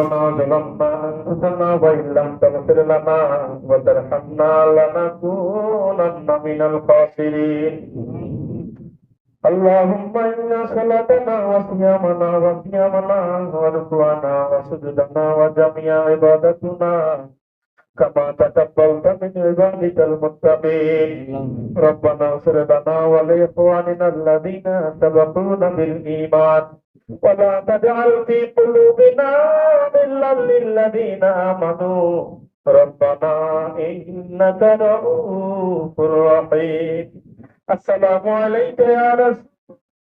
ظلمنا أنفسنا وإن لم تغفر لنا وترحمنا لنكونن من الخاسرين اللهم إنا صلاتنا وصيامنا وقيامنا وركوعنا وسجدنا وجميع عبادتنا كما تقبلت من عبادك المتقين ربنا اغفر لنا ولإخواننا الذين سبقونا بالإيمان ولا تجعل في قلوبنا غلا للذين آمنوا ربنا إنك رؤوف رحيم السلام عليك يا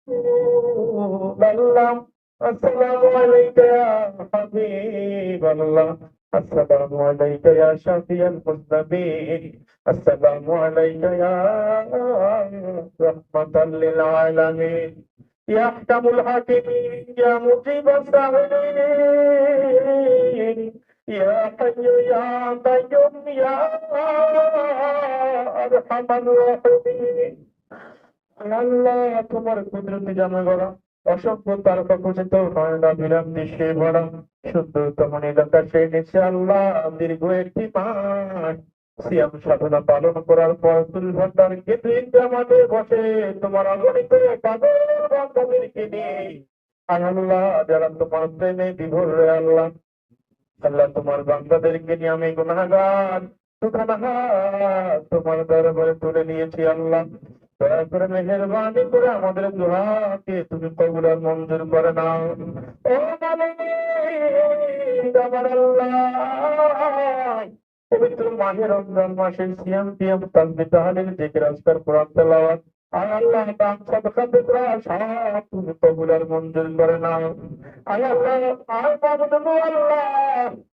رسول الله السلام عليك يا حبيب الله السلام عليك يا شفيع المسلمين السلام عليك يا رحمة للعالمين يا أحكم الحاكمين يا مجيب السائلين يا حي يا قيوم يا أرحم الراحمين আল্লাহ তোমার কুদরতি জানা গড়া অসভ্য তারকা খচিত হয় না বিরাম দৃশ্যে ভরা সুন্দরতম নিচে আল্লাহ দীর্ঘ একটি মাস সিয়াম সাধনা পালন করার পর আমাদের বসে তোমার অগণিত পাগল বান্ধবীকে নিয়ে আল্লাহ যারা তোমার প্রেমে বিভোর আল্লাহ আল্লাহ তোমার বান্দাদেরকে নিয়ে আমি সুখানাহার তোমার দরবারে তুলে নিয়েছি আল্লাহ দয়া করে মেহেরবানি করে আমাদের দোয়াকে তুমি কবুল মঞ্জুর করে নাও। ও মালিক, আমার আল্লাহ। পবিত্র মাহের রমজান মাসের সিয়াম টিয়াম তাসবিহ তাহলিল জিকির আজকার কোরআন তেলাওয়াত। আল্লাহ দান তুমি কবুল মঞ্জুর করে নাও। আল্লাহ আল্লাহ।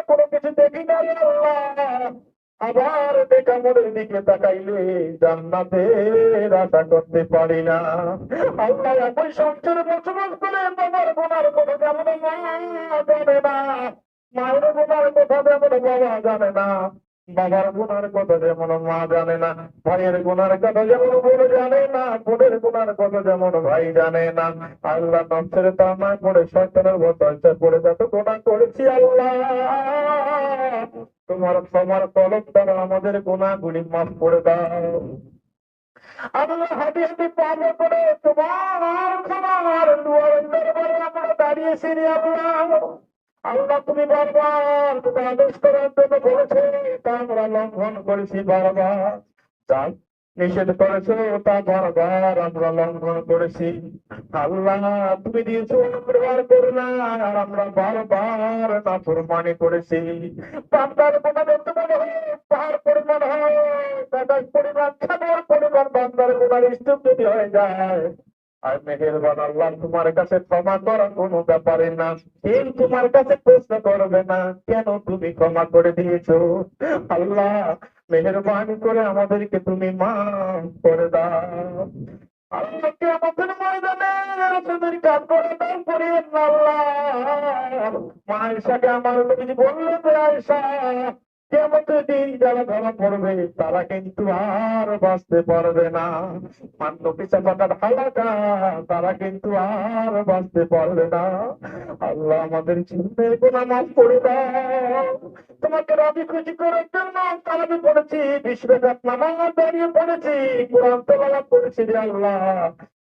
আবার বেকামরের দিকে তাকাইলে জান্নাতের আশা করতে পারি না। আল্লাহ একই সংসারে বসবাস করে বাবার বোনার কথা যেমন জানে না। মায়ের বোনার কথা যেমন বাবা জানে না। বাবার গুনার কথা যেমন মা জানে না, ভাইয়ের গুনার কথা যেমন বোন জানে না, বোনের গুনার কথা যেমন ভাই জানে না। আল্লাহ নফসের তামা করে শয়তানের বসাইতে করে যত গুনাহ করেছি আল্লাহ। তোমার তোমার কলম দ্বারা আমাদের গুনাহগুলি মাফ করে দাও। আল্লাহ আমরা তুমি বারবার লঙ্ঘন করেছি বারবার। যা নিষেধ করেছ, তা বারবার আমরা লঙ্ঘন করেছি। আল্লাহ, তুমি দিয়েছ ব্যবহার করুণা আর আমরা বারবার তা প্রমাণি করেছি। বান্দার গুণাদের তোমার পাহাড় পরিমাণ হয় পরিমাণ খাবার পরিমাণ বান্দার গুণার স্তূপ যদি হয়ে যায় আর মেহেরবান আল্লাহ তোমার কাছে ক্ষমা করা কোনো ব্যাপারে না। কেউ তোমার কাছে প্রশ্ন করবে না, কেন তুমি ক্ষমা করে দিয়েছ? আল্লাহ, মেহেরবানি করে আমাদেরকে তুমি মাফ করে দাও। আমাদের করে দাও আল্লাহ। আমার নবীজি বললেন যে দিন যারা ধরা পড়বে, তারা কিন্তু আর বাঁচতে পারবে না। মান্য পিছা পাতার তারা কিন্তু আর বাঁচতে পারবে না। আল্লাহ আমাদের চিন্তায় গোনা মাফ করে দাও। তোমাকে রাজি খুশি করার জন্য কালামে পড়েছি বিশ্বরাত নামাজ দাঁড়িয়ে পড়েছি, কোরআন করেছি রে আল্লাহ।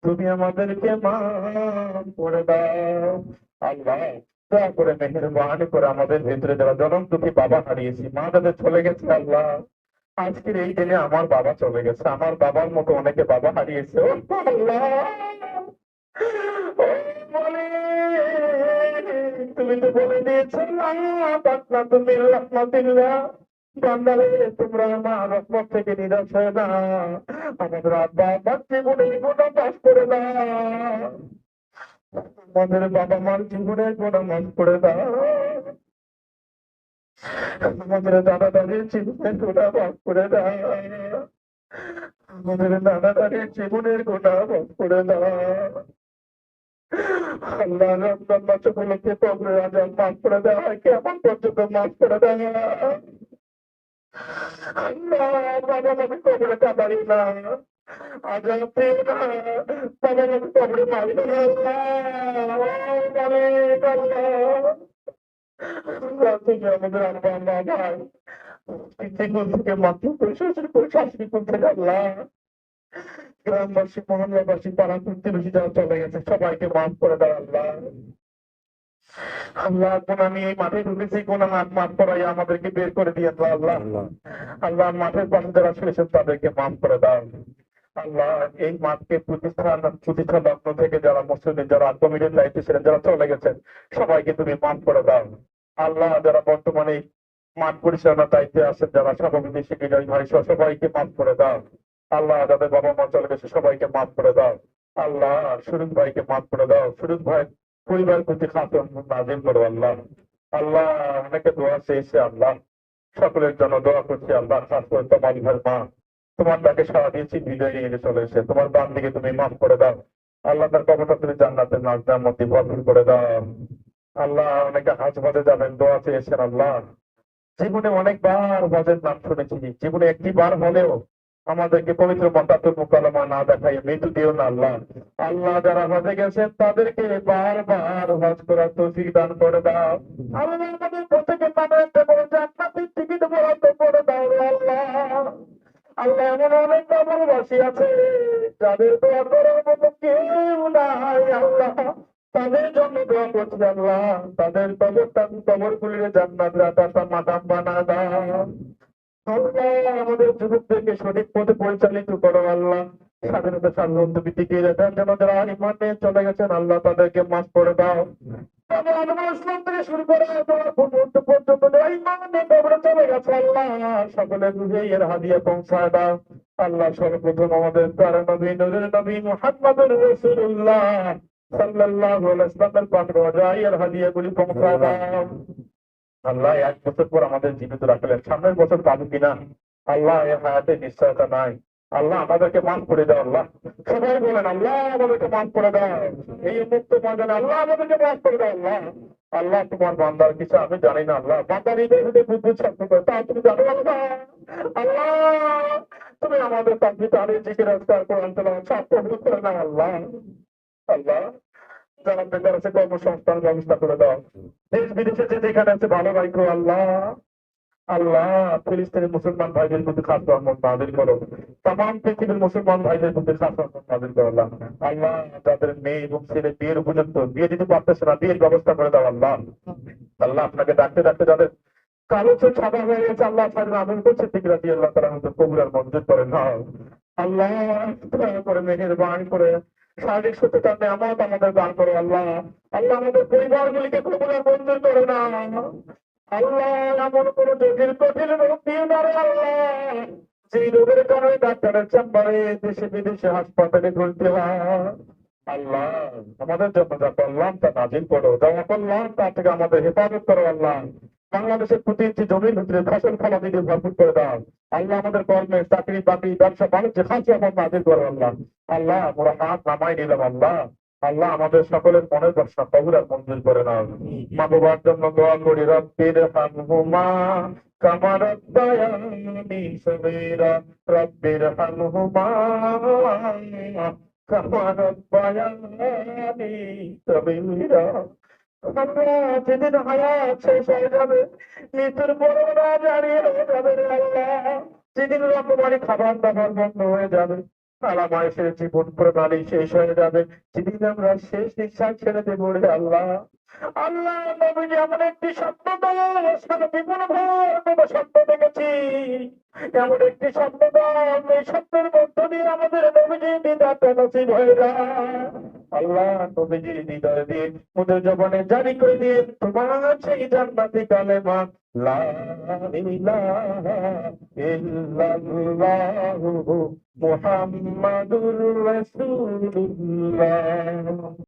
তুমি আমাদেরকে মাফ করে দাও। আল্লাহ দয়া করে মেহেরবানি করে আমাদের ভিতরে যারা জনম দুঃখী বাবা হারিয়েছি, মা যাদের চলে গেছে আল্লাহ, আজকের এই দিনে আমার বাবা চলে গেছে। আমার বাবার মতো অনেকে বাবা হারিয়েছে। তুমি তো বলে দিয়েছ, না তুমি তোমরা আমার থেকে নিরাশ হয় না। আমাদের আব্বা আব্বার জীবনে গোটা পাশ করে না আমাদের বাবা মার জীবনে গোটা মাফ করে দাও আমাদের দাদা দাদির জীবনের গোটা মাফ করে দাও আমাদের দাদা দাদির জীবনের গোটা মাফ করে দাও আল্লাহ রমজান মাস উপলক্ষে কবরের আজাব মাফ করে দেওয়া হয় কেমন পর্যন্ত মাফ করে দেওয়া আল্লাহ, বাবা আমি কবরে কাটারি না। আল্লাহ আল্লাহ আল্লাহ, আমাদের আব্বা আম্মা ভাই পিতৃকুল থেকে মাতৃকুল শ্বশুরকুল শাশুড়িকুল থেকে আল্লাহ। গ্রামবাসী মহল্লাবাসী পাড়া প্রতিবেশী যারা চলে গেছে সবাইকে মাফ করে দাও আল্লাহ। আল্লাহ কোন আমি এই মাঠে ঢুকেছি কোন হাত মাফ করাই আমাদেরকে বের করে দিয়ে দাও আল্লাহ আল্লাহ মাঠের পাশে যারা শুয়েছেন তাদেরকে মাফ করে দাও। আল্লাহ এই মাঠকে প্রতিষ্ঠান প্রতিষ্ঠা লগ্ন থেকে যারা মুসলিম, যারা কমিটির দায়িত্বে ছিলেন, যারা চলে গেছেন, সবাইকে তুমি মাফ করে দাও। আল্লাহ যারা বর্তমানে মাঠ পরিচালনার দায়িত্বে আছেন, যারা সভাপতি, সেক্রেটারি, ভাই সবাইকে মাফ করে দাও। আল্লাহ যাদের বাবা মা চলে গেছে, সবাইকে মাফ করে দাও। আল্লাহ সুরুজ ভাইকে মাফ করে দাও। সুরুজ ভাই পরিবার প্রতি খাতন নাজিম করো আল্লাহ। আল্লাহ অনেকে দোয়া চেয়েছে আল্লাহ। সকলের জন্য দোয়া করছি আল্লাহ, খাস করে তোমার ভাই মা। তোমার তাকে সারা দিয়েছি, বিদায় নিয়ে চলে এসে তোমার বান দিকে তুমি মাফ করে দাও। আল্লাহ তার কবরটা তুমি জান্নাতের নাজদার মধ্যে ভরপুর করে দাও। আল্লাহ অনেকে হাজ বাজে যাবেন, দোয়া চেয়েছেন আল্লাহ। জীবনে অনেকবার হজের নাম শুনেছি। জীবনে একটি বার হলেও আমাদেরকে পবিত্র মতাতুল মুকালমা না দেখাই মৃত্যু দিও না আল্লাহ। আল্লাহ যারা হজে গেছেন, তাদেরকে বারবার হজ করার তৌফিক দান করে দাও। আমাদের প্রত্যেকে মানুষকে বলে জান্নাতের টিকিট বরাদ্দ করে দাও আল্লাহ। অনেক আছে? যাদের কেউ তাদের জন্য তাদের কবর বানা আমাদের যুবকদেরকে সঠিক পথে পরিচালিত করো আল্লাহ। স্বাধীনতা সার্বভৌম জন্য যারা ইমান চলে গেছেন, আল্লাহ তাদেরকে মাফ করে দাও। আল্লাহ এর দাও আল্লাহ সর্বপ্রথম আমাদের নবী এর আল্লাহ এক বছর পর আমাদের জীবিত রাখলেন। সামনের বছর পাবো কিনা? আল্লাহ এর হায়াতে নিশ্চয়তা নাই। আল্লাহ আমাদেরকে মাফ করে দাও, আল্লাহ। সবাই বলেন, আল্লাহ আমাদেরকে মাফ করে দাও। এই মুক্ত ময়দানে আল্লাহ আমাদেরকে মাফ করে দাও, আল্লাহ। আল্লাহ, তোমার বান্দার কিছু আমি জানি না, আল্লাহ। বান্দার এই দেহে বুদ্ধি ছাত্র করে, তা তুমি জানো আল্লাহ। আল্লাহ, তুমি আমাদের তাকবি তারে জিকির, আজকার, কোরআন তেলাওয়াত সব কবুল করে নাও, আল্লাহ। আল্লাহ, যারা বেকার আছে, কর্মসংস্থান ব্যবস্থা করে দাও। দেশ বিদেশে যে যেখানে আছে, ভালো রাখো আল্লাহ। আল্লাহ ফিলিস্তিনের মুসলমান ভাইদের মধ্যে খাস রহমত নাজিল করো। তাম পৃথিবীর মুসলমান ভাইদের মধ্যে খাস রহমত নাজিল করো আল্লাহ। আল্লাহ যাদের মেয়ে এবং ছেলে বিয়ের উপযুক্ত, বিয়ে দিতে পারতেছে না, বিয়ের ব্যবস্থা করে দাও আল্লাহ। আল্লাহ আপনাকে ডাকতে ডাকতে যাদের কালো চোখ সাদা হয়ে গেছে, আল্লাহ সাহেব আমিন করছে, ঠিক রাখি আল্লাহ তারা আমাদের কবুল আর মঞ্জুর করে নাও। আল্লাহ করে মেহের বান করে, শারীরিক সুস্থতার নিয়ামত আমাদের দান করো আল্লাহ। আল্লাহ আমাদের পরিবারগুলিকে কবুল আর মঞ্জুর করে না। আল্লাহ এমন দিয়ে আল্লাহ দেশে বিদেশে হাসপাতালে আল্লাহ আমাদের থেকে আমাদের হেফাজত বাংলাদেশের প্রতি জমির ভিতরে ফসল ফলা দিকে ভরপুর করে দাও আল্লাহ আমাদের কর্মে চাকরি বাকরি ব্যবসা বাণিজ্য খাঁচি আমার নাজিল করো আল্লাহ আল্লাহ আমরা হাত নামাই নিলাম, আল্লাহ। আল্লাহ আমাদের সকলের মনের প্রশ্ন কবুল আর মঞ্জুর করে নাও। মা বাবার জন্য দোয়া করি, রব্বির হামহুমা কামা রব্বায়ানি সগীরা। রব্বির হামহুমা কামা রব্বায়ানি সগীরা। যেদিন হায়াত শেষ হয়ে যাবে, মৃত্যুর পর ওরা জানিয়ে যাবে আল্লাহ যেদিন রকমারি খাবার দাবার বন্ধ হয়ে যাবে আলামায় সে জীবন প্রণালী শেষ হয়ে যাবে। যেদিন আমরা শেষ নিঃশ্বাস ছেড়ে দেবো রে আল্লাহ। আল্লাহ নবীজি এমন একটি স্বপ্ন সারা জীবন ভর দেখেছি। এমন একটি স্বপ্ন দল এই স্বপ্নের মধ্য দিয়ে আমাদের নবীজি দিদা নসিব হয়ে যায়। আল্লাহ নবীজির হৃদয় দিয়ে মুদের জবানে জারি করে দিয়ে তোমার সেই জান্নাতি কালেমা মা ইলাহা ইল্লাল্লাহু মুহাম্মাদুর